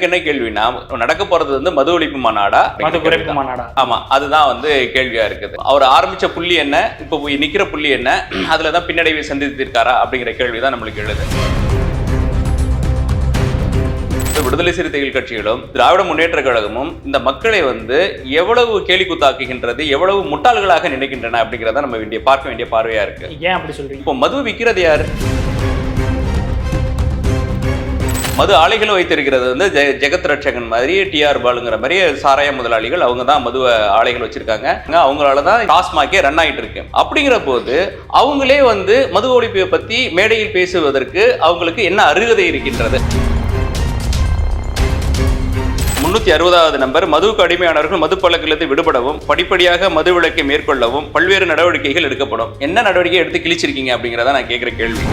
எனக்கு என்ன கேள்வினா நடக்க போறது வந்து மது ஒழிப்பு மாநாடா மது குறைப்பு மாநாடா ஆமா அதுதான் வந்து கேள்வியா இருக்குது. அவர் ஆரம்பிச்ச புள்ளி என்ன? இப்போ போய் நிக்கிற புள்ளி என்ன? அதுலதான் பின்னடைவை சந்தித்திருக்காரா? அப்படிங்கிற கேள்விதான் நம்மளுக்கு எழுது. விடுதலை சிறுத்தைகள் கட்சிகளும் திராவிட முன்னேற்ற கழகமும் இந்த மக்களை வந்து எவ்வளவு கேலி குத்தாக்குகின்றது எவ்வளவு முட்டாள்களாக நினைக்கின்றன அப்படிங்கிறத நம்ம வேண்டிய பார்க்க வேண்டிய பார்வையா இருக்கு. ஏன் அப்படி சொல்றீங்க? இப்போ மது விற்கிறது யாரு? மது ஆலைகள் வைத்திருக்கிறது வந்து ஜெ ஜெகத் ரட்சகன் மாதிரி டிஆர் பாலுங்கிற மாதிரி சாராய முதலாளிகள் அவங்க தான் மது ஆலைகள் வச்சிருக்காங்க. அவங்களால தான் டாஸ்மாக்கே ரன் ஆகிட்டு இருக்கு. அப்படிங்கிற போது அவங்களே வந்து மது ஒழிப்பை பத்தி மேடையில் பேசுவதற்கு அவங்களுக்கு என்ன அருகதை இருக்கின்றது? முன்னூத்தி அறுபதாவது நம்பர் மதுவுக்கு அடிமையானவர்கள் மது பழக்கத்திலிருந்து விடுபடவும் படிப்படியாக மது விலக்கை மேற்கொள்ளவும் பல்வேறு நடவடிக்கைகள் எடுக்கப்படும். என்ன நடவடிக்கை எடுத்து கிழிச்சிருக்கீங்க அப்படிங்கிறத நான் கேட்குற கேள்வி.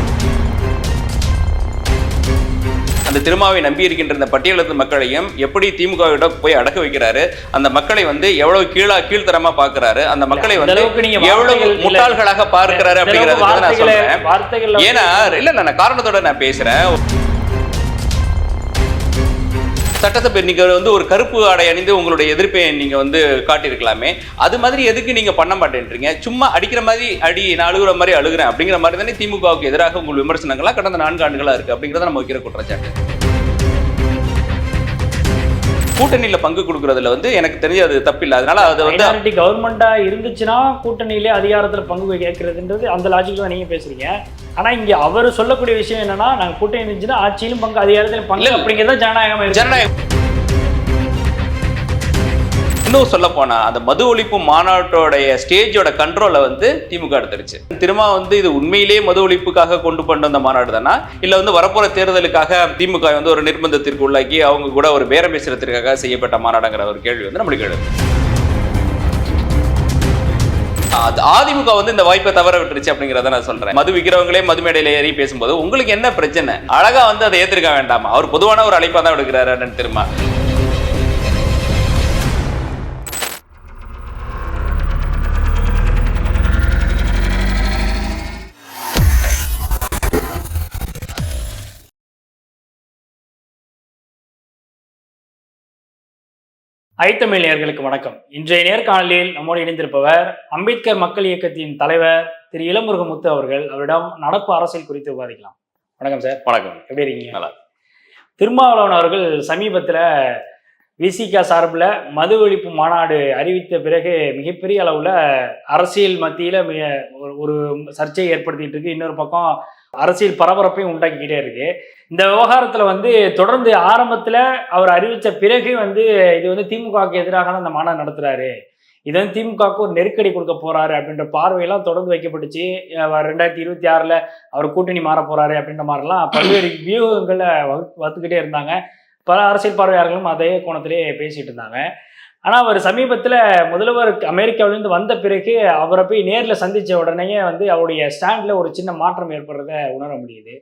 அந்த திருமாவை நம்பி இருக்கின்ற இந்த பட்டியலத்து மக்களையும் எப்படி திமுகவிடம் போய் அடக்க வைக்கிறாரு? அந்த மக்களை வந்து எவ்வளவு கீழா கீழ்த்தரமா பாக்குறாரு அந்த மக்களை வந்து எவ்வளவு. முட்டாள்களாக பார்க்கிறாரு அப்படிங்கறத நான் சொல்றேன். ஏன்னா இல்ல நான் காரணத்தோட நான் பேசுறேன். சட்டசபை நீங்கள் வந்து ஒரு கருப்பு ஆடை அணிந்து உங்களுடைய எதிர்ப்பை நீங்கள் வந்து காட்டியிருக்கலாமே. அது மாதிரி எதுக்கு நீங்கள் பண்ண மாட்டேன்றீங்க? சும்மா அடிக்கிற மாதிரி அடி நான் அழுகிற மாதிரி அழுகிறேன் அப்படிங்கிற மாதிரி தானே திமுகவுக்கு எதிராக உங்கள் விமர்சனங்களா கடந்த நான்கு ஆண்டுகளாக இருக்குது அப்படிங்கிறத நம்ம வைக்கிற குற்றச்சாட்டு. கூட்டணியில பங்கு கொடுக்கறதுல வந்து எனக்கு தெரிஞ்சு அது தப்பில்லை அதனால அதை வந்து கவர்மெண்டா இருந்துச்சுன்னா கூட்டணியிலே அதிகாரத்துல பங்கு கேட்கறதுன்றது அந்த லாஜிக் தான் நீங்க பேசுறீங்க ஆனா இங்க அவர் சொல்லக்கூடிய விஷயம் என்னன்னா நாங்க கூட்டணி இருந்துச்சுன்னா ஆட்சியிலும் பங்கு அதிகாரத்திலும் பங்கு. அப்படிங்கிறத ஜனநாயகம். ஜனநாயகம் இன்னும் சொல்ல போனா அந்த மது ஒழிப்பு மாநாட்டோடைய ஸ்டேஜோட கண்ட்ரோலை வந்து திமுக எடுத்துருச்சு. திரும்ப வந்து இது உண்மையிலேயே மது ஒழிப்புக்காக கொண்டு பண்ண அந்த மாநாடு தானா? இல்ல வந்து வரப்போற தேர்தலுக்காக திமுக வந்து ஒரு நிர்பந்தத்திற்கு உள்ளாக்கி அவங்க கூட ஒரு பேரம் பேசுறதுக்காக செய்யப்பட்ட மாநாடுங்கிற ஒரு கேள்வி வந்து நம்மளுக்கு எழுது. அது அதிமுக வந்து இந்த வாய்ப்பை தவற விட்டுருச்சு அப்படிங்கிறத நான் சொல்றேன். மது விக்கிறவங்களே மது மேடையில ஏறி பேசும்போது உங்களுக்கு என்ன பிரச்சனை? அழகா வந்து அதை ஏத்திருக்க வேண்டாமா? அவர் பொதுவான ஒரு அழைப்பா தான் விடுக்கிறாரு திரும்ப ஐத்தமிழ் நேயர்களுக்கு வணக்கம். இன்றைய நேர்காணலில் நம்மோடு இணைந்திருப்பவர் அம்பேத்கர் மக்கள் இயக்கத்தின் தலைவர் திரு இளமுருகமுத்து அவர்கள். அவரிடம் நடப்பு அரசியல் குறித்து விவாதிக்கலாம். வணக்கம் சார். வணக்கம். எப்படி இருக்கீங்க? நல்லா. திருமாவளவன் அவர்கள் சமீபத்தில் விசிகா சார்பில் மது ஒழிப்பு மாநாடு அறிவித்த பிறகு மிகப்பெரிய அளவில் அரசியல் மத்தியில் மிக ஒரு- ஒரு சர்ச்சையை ஏற்படுத்திட்டு இருக்கு. இன்னொரு பக்கம் அரசியல் பரபரப்பையும் உண்டாக்கிக்கிட்டே இருக்கு. இந்த விவகாரத்தில் வந்து தொடர்ந்து ஆரம்பத்தில் அவர் அறிவித்த பிறகு வந்து இது வந்து திமுகவுக்கு எதிராக தான் இந்த மாநாடு நடத்துகிறாரு இது வந்து திமுகவுக்கு ஒரு நெருக்கடி கொடுக்க போறாரு அப்படின்ற பார்வையெல்லாம் தொடர்ந்து வைக்கப்பட்டுச்சு. ரெண்டாயிரத்தி இருபத்தி ஆறில் அவர் கூட்டணி மாற போறாரு அப்படின்ற மாதிரிலாம் பல்வேறு வியூகங்களை வகு- வகுத்துக்கிட்டே இருந்தாங்க. பல அரசியல் பார்வையாளர்களும் அதே கோணத்திலே பேசிட்டு இருந்தாங்க. ஆனால் அவர் சமீபத்தில் முதல்வர் அமெரிக்காவிலேருந்து வந்த பிறகு அவரை போய் நேரில் சந்தித்த உடனேயே வந்து அவருடைய ஸ்டாண்டில் ஒரு சின்ன மாற்றம் ஏற்படுறத உணர முடியுது.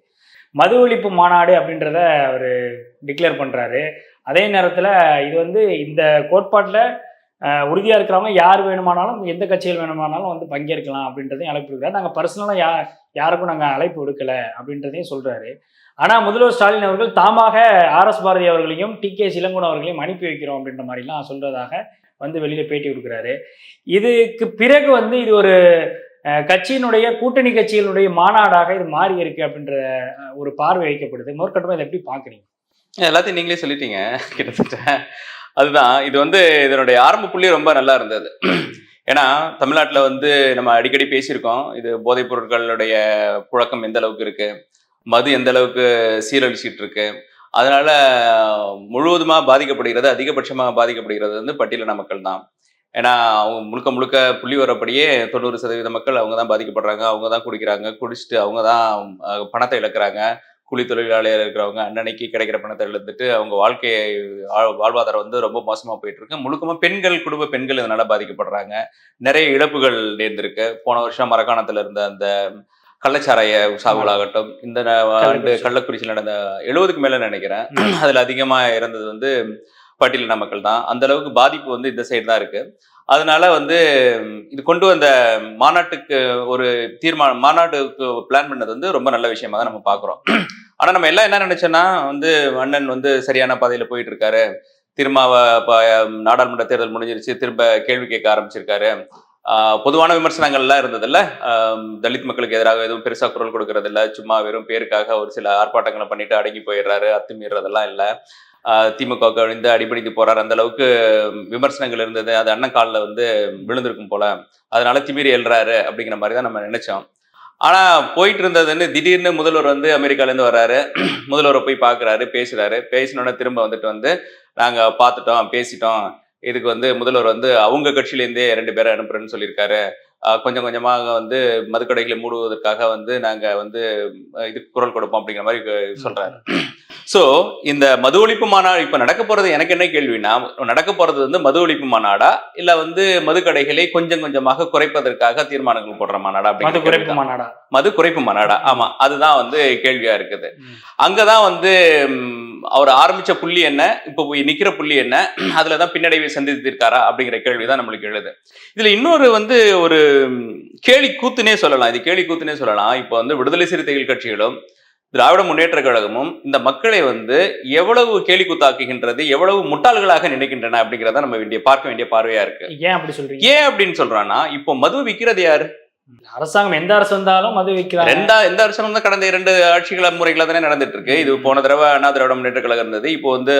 மது ஒழிப்பு மாநாடு அப்படின்றத அவர் டிக்ளேர் பண்ணுறாரு அதே நேரத்தில் இது வந்து இந்த கோட்பாட்டில் உறுதியாக இருக்கிறவங்க யார் வேணுமானாலும் எந்த கட்சிகள் வேணுமானாலும் வந்து பங்கேற்கலாம் அப்படின்றதையும் அழைப்பு விடுக்கிறார். நாங்கள் பர்சனலாக யா யாருக்கும் நாங்கள் அழைப்பு விடுக்கலை அப்படின்றதையும் சொல்கிறாரு ஆனால் முதல்வர் ஸ்டாலின் அவர்கள் தாமாக ஆர்எஸ் பாரதி அவர்களையும் டி கே சிலங்குன் அவர்களையும் அனுப்பி வைக்கிறோம் அப்படின்ற மாதிரிலாம் சொல்றதாக வந்து வெளியில் பேட்டி கொடுக்குறாரு. இதுக்கு பிறகு வந்து இது ஒரு கட்சியினுடைய கூட்டணி கட்சிகளுடைய மாநாடாக இது மாறி இருக்கு அப்படின்ற ஒரு பார்வை வைக்கப்படுது. முதற்கட்டமாக இதை எப்படி பார்க்குறீங்க? எல்லாத்தையும் நீங்களே சொல்லிட்டீங்க கிட்டத்தட்ட. அதுதான் இது வந்து இதனுடைய ஆரம்ப புள்ளி ரொம்ப நல்லா இருந்தது. ஏன்னா தமிழ்நாட்டில் வந்து நம்ம அடிக்கடி பேசியிருக்கோம் இது போதைப் பொருட்களுடைய புழக்கம் எந்த அளவுக்கு இருக்குது மது எந்த அளவுக்கு சீரழிச்சிட்டு இருக்கு அதனால முழுவதுமாக பாதிக்கப்படுகிறது அதிகபட்சமாக பாதிக்கப்படுகிறது வந்து பட்டியலின மக்கள் தான். ஏன்னா அவங்க முழுக்க முழுக்க புள்ளி வரப்படியே தொண்ணூறு சதவீத மக்கள் அவங்க தான் பாதிக்கப்படுறாங்க அவங்க தான் குடிக்கிறாங்க குடிச்சிட்டு அவங்க தான் பணத்தை இழக்கிறாங்க. கூலி தொழிலாளியாக இருக்கிறவங்க அன்னன்னைக்கு கிடைக்கிற பணத்தை இழந்துட்டு அவங்க வாழ்க்கையை வாழ்- வாழ்வாதாரம் வந்து ரொம்ப மோசமாக போயிட்டு இருக்கு முழுக்கமாக பெண்கள் குடும்ப பெண்கள் இதனால பாதிக்கப்படுறாங்க. நிறைய இழப்புகள் நேர்ந்திருக்கு. போன வருஷம் மரக்காணத்தில் இருந்த அந்த கள்ளச்சாராய சாகுகளாகட்டும் இந்த ஆண்டு கள்ளக்குறிச்சி. கள்ளக்குறிச்சியில் நடந்த எழுபதுக்கு மேல நினைக்கிறேன். அதுல அதிகமா இறந்தது வந்து பட்டியலின மக்கள் தான். அந்த அளவுக்கு பாதிப்பு வந்து இந்த சைடு தான் இருக்கு. அதனால வந்து இது கொண்டு வந்த மாநாட்டுக்கு ஒரு தீர்மானம் மாநாட்டுக்கு பிளான் பண்ணது வந்து ரொம்ப நல்ல விஷயமா தான் நம்ம பார்க்குறோம். ஆனா நம்ம எல்லாம் என்ன நினைச்சோன்னா வந்து அண்ணன் வந்து சரியான பாதையில போயிட்டு இருக்காரு திரும்ப நாடாளுமன்ற தேர்தல் முடிஞ்சிருச்சு. திரும்ப கேள்வி கேட்க ஆரம்பிச்சிருக்காரு. பொதுவான விமர்சனங்கள்லாம் இருந்ததில்ல. தலித் மக்களுக்கு எதிராக எதுவும் பெருசாக குரல் கொடுக்கறதில்ல. சும்மா வெறும் பேருக்காக ஒரு சில ஆர்ப்பாட்டங்களை பண்ணிட்டு அடங்கி போயிடுறாரு அத்துமீறதெல்லாம் இல்லை. திமுக விழுந்து அழிந்து அடிபணிந்து போறாரு. அந்த அளவுக்கு விமர்சனங்கள் இருந்தது. அது அண்ணன் காலில் வந்து விழுந்திருக்கும் போல. அதனால திமிரி எழுறாரு அப்படிங்கிற மாதிரி தான் நம்ம நினைச்சோம். ஆனா போயிட்டு இருந்ததுன்னு திடீர்னு முதல்வர் வந்து அமெரிக்காலேருந்து வர்றாரு. முதல்வரை போய் பார்க்குறாரு பேசுறாரு. பேசினோடனே திரும்ப வந்துட்டு வந்து நாங்கள் பார்த்துட்டோம் பேசிட்டோம். இதுக்கு வந்து முதல்வர் வந்து அவங்க கட்சியிலேருந்தே ரெண்டு பேரை அனுப்புறேன்னு சொல்லியிருக்காரு. கொஞ்சம் கொஞ்சமாக வந்து மதுக்கடைகளை மூடுவதற்காக வந்து நாங்க வந்து இதுக்கு குரல் கொடுப்போம் அப்படிங்கிற மாதிரி சொல்றாரு. சோ இந்த மது ஒழிப்பு மாநாடு இப்ப நடக்க போறது எனக்கு என்ன கேள்வினா நடக்க போறது வந்து மது ஒழிப்பு மாநாடா? இல்ல வந்து மதுக்கடைகளை கொஞ்சம் கொஞ்சமாக குறைப்பதற்காக தீர்மானங்கள் போடுற மாநாடா? மது குறைப்பு. மாநாடா? மது குறைப்பு மாநாடா? ஆமா அதுதான் வந்து கேள்வியா இருக்குது. அங்கதான் வந்து அவர் ஆரம்பிச்ச புள்ளி என்ன? இப்போ போய் நிக்கிற புள்ளி என்ன? அதுலதான் பின்னடைவை சந்தித்திருக்காரா அப்படிங்கிற கேள்விதான் நம்மளுக்கு எழுது. இதுல இன்னொரு வந்து ஒரு கேலி கூத்துனே சொல்லலாம். இது கேலி கூத்துனே சொல்லலாம். இப்போ வந்து விடுதலை சிறுத்தைகள் கட்சிகளும் திராவிட முன்னேற்ற கழகமும் இந்த மக்களை வந்து எவ்வளவு கேலி கூத்தாக்குகின்றது எவ்வளவு முட்டாள்களாக நினைக்கின்றன அப்படிங்கிறத நம்ம வேண்டிய பார்க்க வேண்டிய பார்வையா இருக்கு. ஏன் அப்படி சொல்றீங்க? ஏன் அப்படின்னு சொல்றான்னா இப்போ மது விற்கிறது யாரு? அரசாங்கம் எந்த அரசு வந்தாலும் மது வைக்கிறாங்க. ரெண்டா எந்த அரசும் வந்து கடந்த இரண்டு ஆட்சிகள முறைகள தானே நடந்துட்டு இருக்கு. இது போன தடவை அண்ணா திராவிட முன்னேற்ற கழகம் இருந்தது. இப்போ வந்து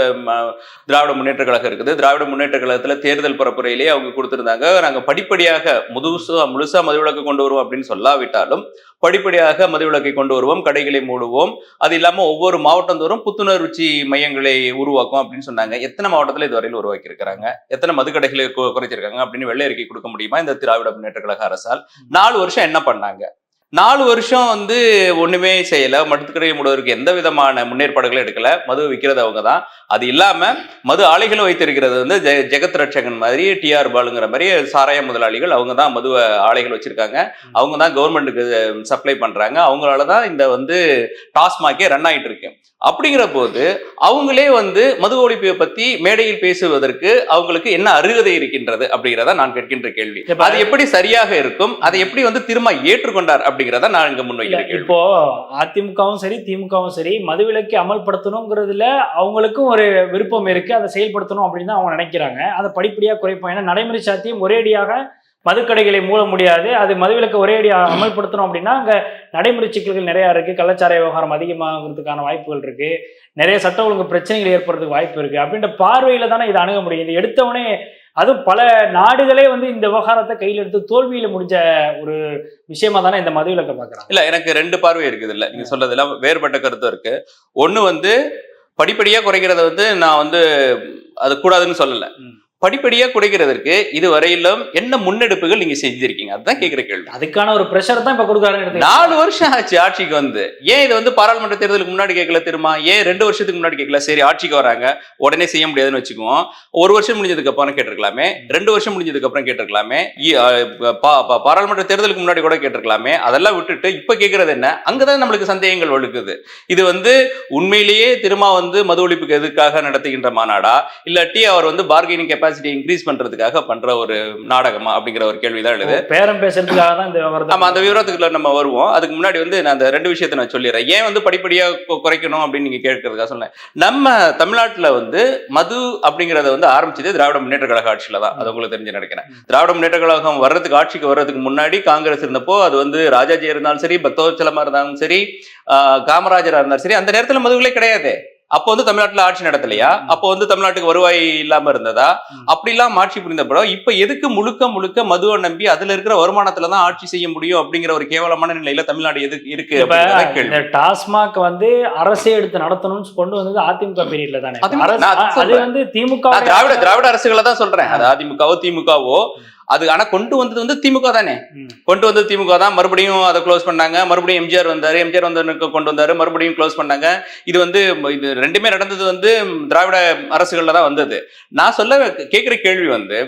திராவிட முன்னேற்ற கழகம் இருக்குது. திராவிட முன்னேற்ற கழகத்துல தேர்தல் பரப்புரையிலேயே அவங்க கொடுத்திருந்தாங்க. நாங்க படிப்படியாக முதுசா முழுசா மதுவிலக்கு கொண்டு வருவோம் அப்படின்னு சொல்லாவிட்டாலும் படிப்படியாக மதுவிலக்கை கொண்டு வருவோம் கடைகளை மூடுவோம். அது இல்லாம ஒவ்வொரு மாவட்டந்தோறும் புத்துணர்ச்சி மையங்களை உருவாக்கும் அப்படின்னு சொன்னாங்க. எத்தனை மாவட்டத்துல இதுவரையில் உருவாக்கி இருக்கிறாங்க எத்தனை மதுக்கடைகளை குறைச்சிருக்காங்க அப்படின்னு வெள்ளை அறிக்கை கொடுக்க முடியுமா? இந்த திராவிட முன்னேற்ற கழக அரசால். நாலு வருஷம் என்ன பண்ணாங்க? நாலு வருஷம் வந்து ஒண்ணுமே செய்யல. மதுக்கடை மூடுவதற்கு எந்த விதமான முன்னேற்பாடுகளும் எடுக்கல. மது விற்கிறது அவங்க தான் அது இல்லாம மது ஆலைகளும் வைத்திருக்கிறது வந்து ஜெ- ஜெகத் ரட்சகன் மாதிரி டிஆர் பாலுங்கிற மாதிரி சாராய முதலாளிகள் அவங்க தான் மது ஆலைகள் வச்சிருக்காங்க. அவங்க தான் கவர்மெண்ட்டுக்கு சப்ளை பண்றாங்க. அவங்களால தான் இந்த வந்து டாஸ்மாகே ரன் ஆயிட்டு இருக்கு. அப்படிங்கிற போது அவங்களே வந்து மது ஒழிப்பை பத்தி மேடையில் பேசுவதற்கு அவங்களுக்கு என்ன அருகதை இருக்கின்றது அப்படிங்கிறத நான் கேட்கின்ற கேள்வி. அது எப்படி சரியாக இருக்கும்? அதை எப்படி வந்து திரும்ப ஏற்றுக்கொண்டார் அப்படிங்கிறத நான் இங்க இல்ல, முன்வைக்கிற கேள்வி. இப்போ அதிமுகவும் சரி திமுகவும் சரி மதுவிலக்கை அமல்படுத்தணுங்கிறதுல அவங்களுக்கும் ஒரு விருப்பம் இருக்கு. அதை செயல்படுத்தணும் அப்படின்னு தான் அவங்க நினைக்கிறாங்க. அதை படிப்படியாக குறைப்போம். ஏன்னா நடைமுறை சாத்தியம் ஒரேடியாக மதுக்கடைகளை மூட முடியாது. அது மதுவிலக்கை ஒரேடியாக அமல்படுத்தணும் அப்படின்னா அங்க நடைமுறை சிக்கல்கள் நிறைய இருக்கு. கள்ளச்சாராய விவகாரம் அதிகமாகிறதுக்கான வாய்ப்புகள் இருக்கு. நிறைய சட்ட ஒழுங்கு பிரச்சனைகள் ஏற்படுறதுக்கு வாய்ப்பு இருக்கு. அப்படின்ற பார்வையில தானே இதை அணுக முடியும். இது எடுத்தவொடனே அதுவும் பல நாடுகளே வந்து இந்த விவகாரத்தை கையில் எடுத்து தோல்வியில முடிஞ்ச ஒரு விஷயமா தானே இந்த மதுவிலக்கை பார்க்கறாங்க. இல்ல எனக்கு ரெண்டு பார்வை இருக்குது இல்ல நீங்க சொல்றதுல வேறுபட்ட கருத்து இருக்கு. ஒண்ணு வந்து படிப்படியா குறைக்கிறத வந்து நான் வந்து அது கூடாதுன்னு சொல்லல. ம். படிப்படியா குறைக்கிறதற்கு இது வரையிலும் என்ன முன்னெடுப்புகள் நீங்க செஞ்சிருக்கீங்க? அதுதான் கேக்குற கேள்வி. அதுக்கான ஒரு ப்ரெஷர் தான் இப்ப கொடுக்குறாருன்னு நாலு வருஷம் ஆச்சு ஆட்சிக்கு வந்து. ஏன் இது வந்து பாராளுமன்ற தேர்தலுக்கு முன்னாடி கேட்கல திரும்ப ஏன் ரெண்டு வருஷத்துக்கு முன்னாடி கேட்கல? சரி ஆட்சிக்கு வராங்க. உடனே செய்ய முடியாதுன்னு வச்சுக்குவோம். ஒரு வருஷம் முடிஞ்சதுக்கு அப்புறம் கேட்டிருக்கலாமே. ரெண்டு வருஷம் முடிஞ்சதுக்கு அப்புறம் கேட்டிருக்கலாமே. பாராளுமன்ற தேர்தலுக்கு முன்னாடி கூட கேட்டிருக்கலாமே. அதெல்லாம் விட்டுட்டு இப்ப கேட்கறது என்ன? அங்கதான் நம்மளுக்கு சந்தேகங்கள் வழுக்குது இது வந்து உண்மையிலேயே திரும்ப வந்து மது ஒழிப்புக்கு எதுக்காக நடத்துகின்ற மாநாடா? இல்லாட்டி அவர் வந்து பார்கெனிங் கெப்பாசிட்டி இன்க்ரீஸ் பண்றதுக்காக பண்ற ஒரு நாடகமா அப்படிங்கிற ஒரு கேள்விதான் எழுது. பேரம் பேசுறதுக்காக தான் இந்த விவகாரத்தை ஆமா அந்த விவரத்துக்குள்ள நம்ம வருவோம். அதுக்கு முன்னாடி வந்து நான் அந்த ரெண்டு விஷயத்தை நான் சொல்லிடுறேன். ஏன் வந்து படிப்படியா குறைக்கணும் அப்படின்னு நீங்க கேட்கறதுக்காக சொன்னேன். நம்ம தமிழ்நாட்டுல வந்து மது அப்படிங்கறத வந்து ஆரம்பிச்சது திராவிட முன்னேற்ற கழக ஆட்சியில தான். அது உங்களுக்கு தெரிஞ்சு நினைக்கிறேன். திராவிட முன்னேற்ற கழகம் வர்றதுக்கு ஆட்சிக்கு வர்றதுக்கு முன்னாடி காங்கிரஸ் இருந்தப்போ அது வந்து ராஜாஜி இருந்தாலும் சரி பக்தவச்சலமா இருந்தாலும் சரி காமராஜரா இருந்தாலும் சரி அந்த நேரத்துல மதுவிலே கிடையாது. அப்போ வந்து தமிழ்நாட்டுல ஆட்சி நடத்தலையா? அப்போ வந்து தமிழ்நாட்டுக்கு வருவாய் இல்லாம இருந்ததா? ம். அப்படிலாம் ஆட்சி புரிந்த பிறகு இப்ப எதுக்கு முழுக்க முழுக்க மதுவை நம்பி அதுல இருக்கிற வருமானத்துல தான் ஆட்சி செய்ய முடியும் அப்படிங்கிற ஒரு கேவலமான நிலையில தமிழ்நாடு எதுக்கு இருக்கு டாஸ்மாக் வந்து அரசே எடுத்து நடத்தணும்னு கொண்டு வந்தது அதிமுக பீரியட்ல தானே? அது-. வந்து திமுக திராவிட திராவிட அரசுகளை தான் சொல்றேன். அது அதிமுகவோ திமுகவோ அது ஆனா கொண்டு வந்தது வந்து திமுக தானே. கொண்டு வந்தது திமுக தான். மறுபடியும் அதை க்ளோஸ் பண்ணாங்க. மறுபடியும் எம்ஜிஆர் வந்தாரு. எம்ஜிஆர் வந்து கொண்டு வந்தாரு. மறுபடியும் க்ளோஸ் பண்ணாங்க. இது வந்து இது ரெண்டுமே நடந்தது வந்து திராவிட அரசுகள்ல தான் வந்தது. நான் சொல்ல கேட்கிற கேள்வி வந்து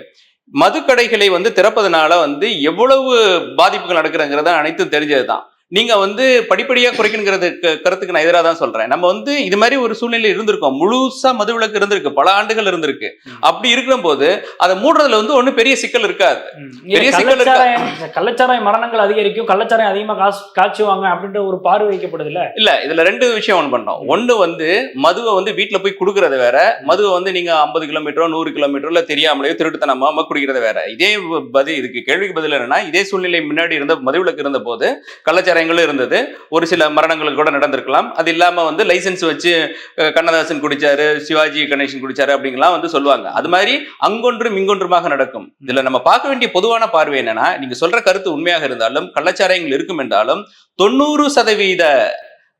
மதுக்கடைகளை வந்து திறப்பதனால வந்து எவ்வளவு பாதிப்புகள் நடக்குதுங்கிறத அனைத்தும் தெரிஞ்சதுதான். நீங்க வந்து படிப்படியா குறைக்கணுங்கிறது கருத்துக்கு நான் எதிராக தான் சொல்றேன். நம்ம வந்து இது மாதிரி ஒரு சூழ்நிலை இருந்திருக்கோம். முழுசா மதுவிலக்கு இருந்திருக்கு. பல ஆண்டுகள் இருந்திருக்கு. அப்படி இருக்கும் போது அதை மூடுறதுல வந்து ஒண்ணும் பெரிய சிக்கல் இருக்காது. பெரிய இல்ல, சிக்கல் இருக்கா? கள்ளச்சாராயம் கள்ளச்சாராய மரணங்கள் அதிகரிக்கும். கள்ளச்சாராயம் அதிகமா காசு காய்ச்சுவாங்க அப்படின்ற ஒரு பார்வை வைக்கப்படுது இல்ல? இல்ல இதுல ரெண்டு விஷயம் ஒண்ணு பண்றோம் ஒண்ணு வந்து மதுவை வந்து வீட்டுல போய் குடுக்கறது வேற. மதுவை வந்து நீங்க ஐம்பது கிலோமீட்டரோ நூறு கிலோமீட்டர்ல தெரியாமலேயோ திருட்டுத்தனமா குடிக்கிறது வேற. இதே பதில் இதுக்கு கேள்விக்கு பதில் என்னன்னா இதே சூழ்நிலை முன்னாடி இருந்த மதுவிலக்கு இருந்த போது கள்ளச்சாராயங்களும் இருந்தது. ஒரு சில மரணங்கள் கூட நடந்திருக்கலாம். அது இல்லாம வந்து லைசென்ஸ் வச்சு கண்ணதாசன் குடிச்சாரு சிவாஜி கணேசன் குடிச்சாரு அப்படிங்கலாம் வந்து சொல்லுவாங்க. அது மாதிரி அங்கொன்றும் இங்கொன்றுமாக நடக்கும். இதுல நம்ம பார்க்க வேண்டிய பொதுவான பார்வை என்னன்னா நீங்க சொல்ற கருத்து உண்மையாக இருந்தாலும் கள்ளச்சாராயங்கள் இருக்கும் என்றாலும் தொண்ணூறு சதவீத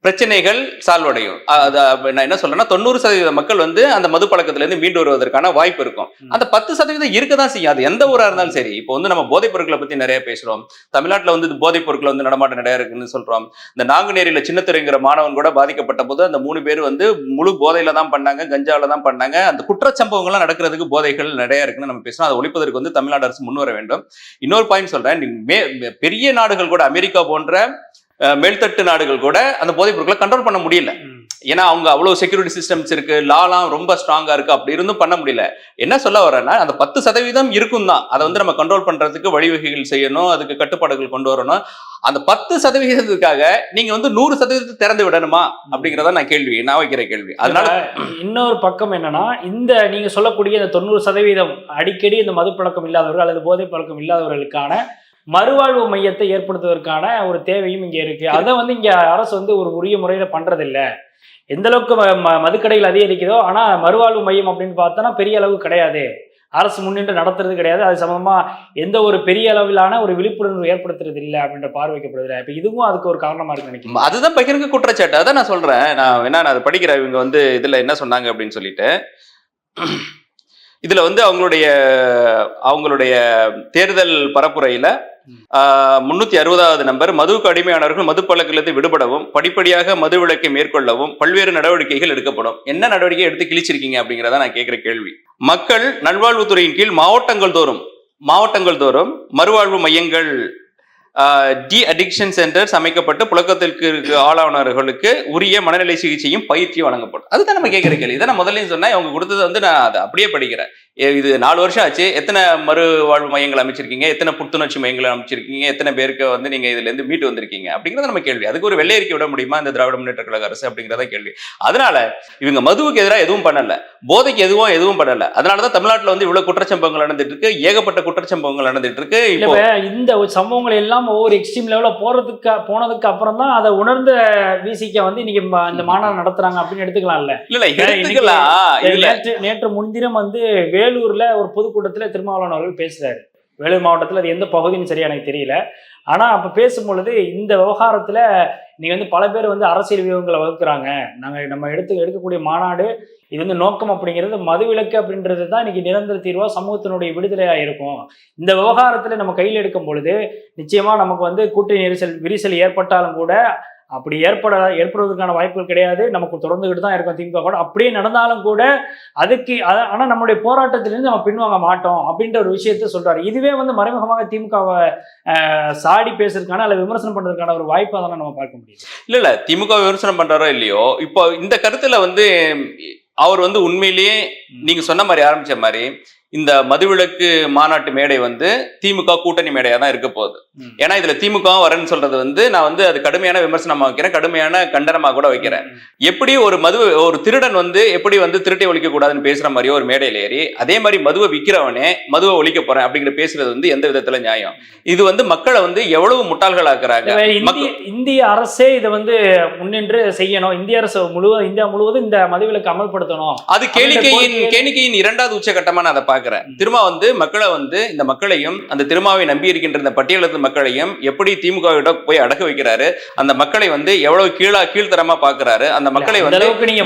பிரச்சனைகள் சால்வ் அடையும். அ- அது அப்ப நான் என்ன சொல்றேன்னா தொண்ணூறு சதவீத மக்கள் வந்து அந்த மது பழக்கத்துல இருந்து மீண்டு வருவதற்கான வாய்ப்பு இருக்கும். அந்த பத்து சதவீதம் இருக்க தான் செய்யும். அது எந்த ஊரா இருந்தாலும் சரி. இப்போ வந்து நம்ம போதைப் பொருட்களை பத்தி நிறைய பேசுறோம். தமிழ்நாட்டுல வந்து போதைப் பொருட்கள் வந்து நடமாட்டம் நிறைய இருக்குன்னு சொல்றோம். இந்த நாங்குநேரியில சின்னத்துறைங்கிற மாணவன் கூட பாதிக்கப்பட்ட போது அந்த மூணு பேர் வந்து முழு போதையில தான் பண்ணாங்க கஞ்சாவில தான் பண்ணாங்க. அந்த குற்றச்சம்பவங்கள்லாம் நடக்கிறதுக்கு போதைகள் நிறைய இருக்குன்னு நம்ம பேசுறோம். அதை ஒழிப்பதற்கு வந்து தமிழ்நாடு அரசு முன் வர வேண்டும். இன்னொரு பாயிண்ட் மே- பெரிய நாடுகள் கூட அமெரிக்கா போன்ற மேல்தட்டு நாடுகள் கூட அந்த போதைப் பொருட்களை கண்ட்ரோல் பண்ண முடியல. ஏன்னா அவங்க அவ்வளவு செக்யூரிட்டி சிஸ்டம்ஸ் இருக்கு லாலாம் ரொம்ப ஸ்ட்ராங்கா இருக்கு அப்படி இருந்தும் பண்ண முடியல. என்ன சொல்ல வரேன்னா அந்த பத்து சதவீதம் இருக்கும் தான் அதை வந்து நம்ம கண்ட்ரோல் பண்றதுக்கு வழிவகைகள் செய்யணும் அதுக்கு கட்டுப்பாடுகள் கொண்டு வரணும். அந்த பத்து சதவீதத்துக்காக நீங்க வந்து நூறு சதவீதத்தை திறந்து விடணுமா? அப்படிங்கறத நான் கேள்வி நான் வைக்கிற கேள்வி. அதனால இன்னொரு பக்கம் என்னன்னா இந்த நீங்க சொல்லக்கூடிய இந்த தொண்ணூறு சதவீதம் அடிக்கடி இந்த மது பழக்கம் இல்லாதவர்கள் அல்லது போதை பழக்கம் இல்லாதவர்களுக்கான மறுவாழ்வு மையத்தை ஏற்படுத்துவதற்கான ஒரு தேவையும் இங்கே இருக்கு. அதை வந்து இங்க அரசு வந்து ஒரு உரிய முறையில பண்றதில்ல. எந்த அளவுக்கு ம- ம- மதுக்கடைகள் அதிகரிக்குதோ ஆனா மறுவாழ்வு மையம் அப்படின்னு பார்த்தோன்னா பெரிய அளவு கிடையாது. அரசு முன்னின்று நடத்துறது கிடையாது. அது சம்பந்தமா எந்த ஒரு பெரிய அளவிலான ஒரு விழிப்புணர்வு ஏற்படுத்துறது இல்லை அப்படின்ற பார்வைக்கப்படுது. இப்ப இதுவும் அதுக்கு ஒரு காரணமா இருக்கு நினைக்கிறேன். அதுதான் பகிர்ந்து குற்றச்சாட்டு. அதான் நான் சொல்றேன். நான் வேணா நான் அதை படிக்கிறேன் இவங்க வந்து இதுல என்ன சொன்னாங்க அப்படின்னு சொல்லிட்டு இதுல வந்து அவங்களுடைய அவங்களுடைய தேர்தல் பரப்புரையில முன்னூத்தி அறுபதாவது நம்பர் மதுவுக்கு அடிமையானவர்கள் மது பழக்கிலிருந்து விடுபடவும் படிப்படியாக மது விலக்கை மேற்கொள்ளவும் பல்வேறு நடவடிக்கைகள் எடுக்கப்படும். என்ன நடவடிக்கை எடுத்து கிழிச்சிருக்கீங்க அப்படிங்கிறத நான் கேட்கிற கேள்வி. மக்கள் நல்வாழ்வுத்துறையின் கீழ் மாவட்டங்கள் தோறும் மாவட்டங்கள் தோறும் மறுவாழ்வு மையங்கள் டி அடிக்ஷன் சென்டர்ஸ் அமைக்கப்பட்டு புழக்கத்திற்கு ஆளானவர்களுக்கு உரிய மனநிலை சிகிச்சையும் பயிற்சியும் வழங்கப்படும். அதுதான் நம்ம கேட்குற கேள்வி. இதை நான் முதல்ல சொன்னேன். அவங்க கொடுத்தது வந்து நான் அதை அப்படியே படிக்கிறேன். இது நாலு வருஷம் ஆச்சு. எத்தனை மறுவாழ்வு மையங்கள் அமைச்சிருக்கீங்க? எத்தனை புத்துணர்ச்சி மையங்கள் அமைச்சிருக்கீங்க? எத்தனை பேருக்கு வந்து நீங்க இதுல இருந்து மீட்டு வந்திருக்கீங்க? அப்படிங்கறத நம்ம கேள்வி. அதுக்கு ஒரு வெள்ளை அறிக்கை விட முடியுமா? இந்த திராவிட முன்னேற்ற கழக அரசு அப்படிங்கிறத கேள்வி. அதனால இவங்க மதுவுக்கு எதிராக எதுவும் பண்ணல. போதைக்கு எதுவும் எதுவும் பண்ணல. அதனாலதான் தமிழ்நாட்டுல வந்து இவ்வளவு குற்றச்சம்பவங்கள் நடந்துட்டு இருக்கு ஏகப்பட்ட குற்றச்சம்பவங்கள் நடந்துட்டு இருக்கு இல்ல இப்போ இந்த சம்பவங்கள் எல்லாம் ஒவ்வொரு எக்ஸ்ட்ரீம் லெவல்ல போறதுக்கு போனதுக்கு அப்புறம் தான் அதை உணர்ந்த விசிக்க வந்து இன்னைக்கு இந்த மாநாடு நடத்துறாங்க அப்படின்னு எடுத்துக்கலாம்ல. இல்ல இல்ல நேற்று நேற்று முன்தினம் வந்து வேலூர்ல ஒரு பொதுக்கூட்டத்தில் திருமாவளவன் அவர்கள் பேசுறாரு. வேலூர் மாவட்டத்தில் அது எந்த பகுதின்னு சரியா எனக்கு தெரியல. ஆனால் அப்போ பேசும்பொழுது இந்த விவகாரத்தில் நீங்க வந்து பல பேர் வந்து அரசியல் வியூகங்களை வகுக்கிறாங்க. நாங்கள் நம்ம எடுத்து எடுக்கக்கூடிய மாநாடு இது வந்து நோக்கம் அப்படிங்கிறது மதுவிலக்கு அப்படின்றது தான் இன்னைக்கு நிரந்தர தீர்வாக சமூகத்தினுடைய விடுதலையாக இருக்கும். இந்த விவகாரத்தில் நம்ம கையில் எடுக்கும் பொழுது நிச்சயமாக நமக்கு வந்து கூட்டணி நெரிசல் விரிசல் ஏற்பட்டாலும் கூட அப்படி ஏற்பட ஏற்படுவதற்கான வாய்ப்புகள் கிடையாது. நமக்கு தொடர்ந்துகிட்டு தான் இருக்கும் திமுக கூட. அப்படியே நடந்தாலும் கூட அதுக்கு அத- ஆனா நம்மளுடைய போராட்டத்திலிருந்து நம்ம பின்வாங்க மாட்டோம் அப்படின்ற ஒரு விஷயத்த சொல்றாரு. இதுவே வந்து மறைமுகமாக திமுகவை சாடி பேசுறதுக்கான அல்ல விமர்சனம் பண்றதுக்கான ஒரு வாய்ப்பை தானே நம்ம பார்க்க முடியுது. இல்ல இல்ல. திமுக விமர்சனம் பண்றாரோ இல்லையோ இப்போ இந்த கருத்துல வந்து அவர் வந்து உண்மையிலேயே நீங்க சொன்ன மாதிரி ஆரம்பிச்ச மாதிரி இந்த மதுவிலக்கு மாநாட்டு மேடை வந்து திமுக கூட்டணி மேடையா தான் இருக்க போகுது. ஏன்னா இதுல திமுக வரேன்னு சொல்றது வந்து நான் வந்து அது கடுமையான விமர்சனமா வைக்கிறேன் கடுமையான கண்டனமா கூட வைக்கிறேன். எப்படி ஒரு மது ஒரு திருடன் வந்து எப்படி வந்து திருட்டை ஒழிக்க கூடாதுன்னு பேசுற மாதிரியோ ஒரு மேடையில ஏறி அதே மாதிரி மதுவை விக்கிறவனே மதுவை ஒழிக்க போறேன் அப்படிங்கிற பேசுறது வந்து எந்த விதத்துல நியாயம்? இது வந்து மக்களை வந்து எவ்வளவு முட்டாள்களாக்குறாங்க? இப்ப இந்திய அரசே இதை வந்து முன்னின்று செய்யணும். இந்திய அரசு முழுவதும் இந்தியா முழுவதும் இந்த மதுவிலக்கு அமல்படுத்தணும். அது கேளிக்கையின் கேளிக்கையின் இரண்டாவது உச்சகட்டமா நான் அதை பாக்குறேன் திரும்ப வந்து மக்களை வந்து இந்த மக்களையும் அந்த திருமாவை நம்பி இருக்கின்ற இந்த பட்டியலத்து மக்களையும் எப்படி திமுக விட போய் அடக்க வைக்கிறாரு? அந்த மக்களை வந்து எவ்வளவு கீழா கீழ்த்தரமா பாக்குறாரு அந்த மக்களை வந்து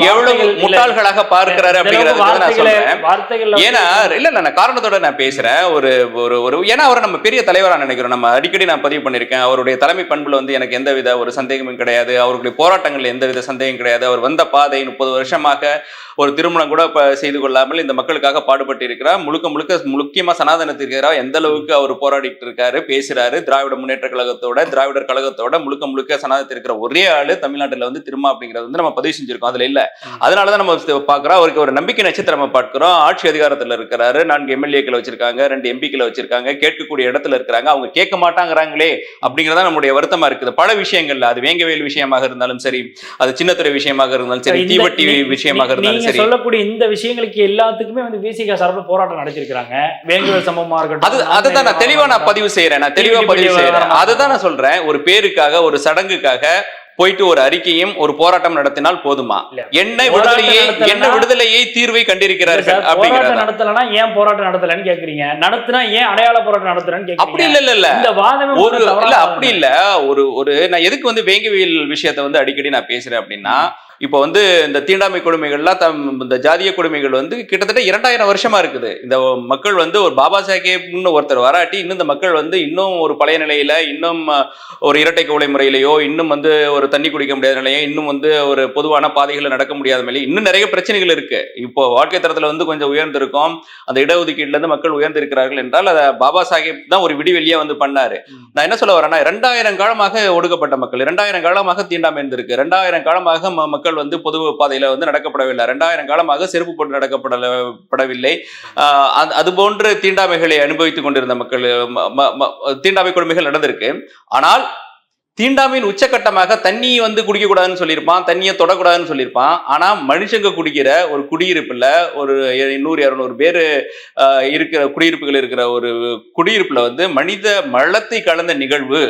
எவ்வளவு முட்டாள்களாக பார்க்கிறாரு அப்படிங்கறத நான் சொல்றேன். ஏன்னா இல்ல நான் காரணத்தோட நான் பேசுறேன். ஒரு ஒரு ஒரு ஏன்னா அவரை நம்ம பெரிய தலைவரா நினைக்கிறோம். நம்ம அடிக்கடி நான் பதிவு பண்ணிருக்கேன் அவருடைய தலைமை பண்புல வந்து எனக்கு எந்தவித ஒரு சந்தேகமும் கிடையாது. அவருடைய போராட்டங்கள்ல எந்தவித சந்தேகம் கிடையாது. அவர் வந்த பாதை முப்பது வருஷமாக ஒரு திருமணம் கூட செய்து கொள்ளாமல் இந்த மக்களுக்காக பாடுபட்டு இருக்கிறார். முழுக்க முழுக்க முக்கியமா சனாதனத்திற்கு எதிராக எந்த அளவுக்கு அவர் போராடிட்டு இருக்காரு பேசுறாரு திராவிட முன்னேற்ற கழகத்தோட திராவிடர் கழகத்தோட முழுக்க முழுக்க சனாதனத்தில் இருக்கிற ஒரே ஆளு தமிழ்நாட்டுல வந்து திருமா அப்படிங்கறது வந்து நம்ம பதிவு செஞ்சிருக்கோம். அதுல இல்ல. அதனாலதான் நம்ம பாக்குறோம். அவருக்கு ஒரு நம்பிக்கை நட்சத்திரம் பார்க்கிறோம். ஆட்சி அதிகாரத்துல இருக்கிறாரு. நான்கு எம்எல்ஏக்களை வச்சிருக்காங்க ரெண்டு எம்பிக்களை வச்சிருக்காங்க கேட்கக்கூடிய இடத்துல இருக்கிறாங்க. அவங்க கேட்க மாட்டாங்கிறாங்களே அப்படிங்கறத நம்முடைய வருத்தமா இருக்குது. பல விஷயங்கள்ல அது வேங்கவேல் விஷயமாக இருந்தாலும் சரி அது சின்னத்துறை விஷயமாக இருந்தாலும் சரி தீவட்டி விஷயமாக இருந்தாலும் சரி. சொல்லக்கூடிய இந்த விஷயங்களுக்கு எல்லாத்துக்குமே வந்து விசிகா சார்பில் போராட்டம் நடத்திருக்காங்க வேங்குவல் சம்பவமா அது இருக்கட்டும் அதுதான் நான் தெளிவா நான் பதிவு செய்யறேன் நான் தெளிவா பதிவு செய்யறேன் அதுதான் நான் சொல்றேன் ஒரு பேருக்காக ஒரு சடங்குக்காக போயிட்டு ஒரு அறிக்கையும் ஒரு போராட்டம் நடத்தினால் போதுமா. என்ன போராட்டம் விடுதலையை நடத்தலைன்னா- என்ன விடுதலையை தீர்வை கண்டிருக்கிறார்கள் போராட்டம் அப்படிங்கிறத? நடத்தலன்னா ஏன் போராட்டம் நடத்தலன்னு கேக்குறீங்க? நடத்துனா ஏன் அடையாள போராட்டம் நடத்துறேன்னு அப்படி இல்ல இல்ல இல்ல. இந்த வாதமே ஒரு இல்ல அப்படி இல்ல. ஒரு ஒரு நான் எதுக்கு வந்து வேங்கவியல் விஷயத்தை வந்து அடிக்கடி நான் பேசுறேன் அப்படின்னா இப்போ வந்து இந்த தீண்டாமை கொடுமைகள்லாம் தம் இந்த ஜாதிய கொடுமைகள் வந்து கிட்டத்தட்ட இரண்டாயிரம் வருஷமா இருக்குது. இந்த மக்கள் வந்து ஒரு பாபா சாஹேப்னு ஒருத்தர் வராட்டி இன்னும் இந்த மக்கள் வந்து இன்னும் ஒரு பழைய நிலையில இன்னும் ஒரு இரட்டை கவலை முறையிலையோ இன்னும் வந்து ஒரு தண்ணி குடிக்க முடியாத நிலையோ இன்னும் வந்து ஒரு பொதுவான பாதைகளில் நடக்க முடியாத நிலையும் இன்னும் நிறைய பிரச்சனைகள் இருக்கு. இப்போ வாழ்க்கை தரத்துல வந்து கொஞ்சம் உயர்ந்திருக்கும். அந்த இடஒதுக்கீட்டுல இருந்து மக்கள் உயர்ந்திருக்கிறார்கள் என்றால் அதை பாபா சாஹேப் தான் ஒரு விடிவெளியா வந்து பண்ணாரு. நான் என்ன சொல்ல வரேன்னா இரண்டாயிரம் காலமாக ஒடுக்கப்பட்ட மக்கள் இரண்டாயிரம் காலமாக தீண்டாமை இருந்திருக்கு இரண்டாயிரம் காலமாக ம- மக்கள் வந்து பொது பாதையில வந்து நடக்கப்படவில்லை. ரெண்டாயிரம் காலமாக செருப்பு போட்டு நடக்கப்படப்படவில்லை அது- போன்று தீண்டாமைகளை அனுபவித்துக் கொண்டிருந்த மக்கள் தீண்டாமை கொடுமைகள் நடந்திருக்கு. ஆனால் தீண்டாமையின் உச்சக்கட்டமாக தண்ணி வந்து குடிக்கக்கூடாதுன்னு சொல்லியிருப்பான் தண்ணியை தொடக்கூடாதுன்னு சொல்லியிருப்பான். ஆனால் மனுஷங்க குடிக்கிற ஒரு குடியிருப்புல ஒரு நூறு இரநூறு பேர் இருக்கிற குடியிருப்புகள் இருக்கிற ஒரு குடியிருப்புல வந்து மனித மலத்தை கலந்த நிகழ்வு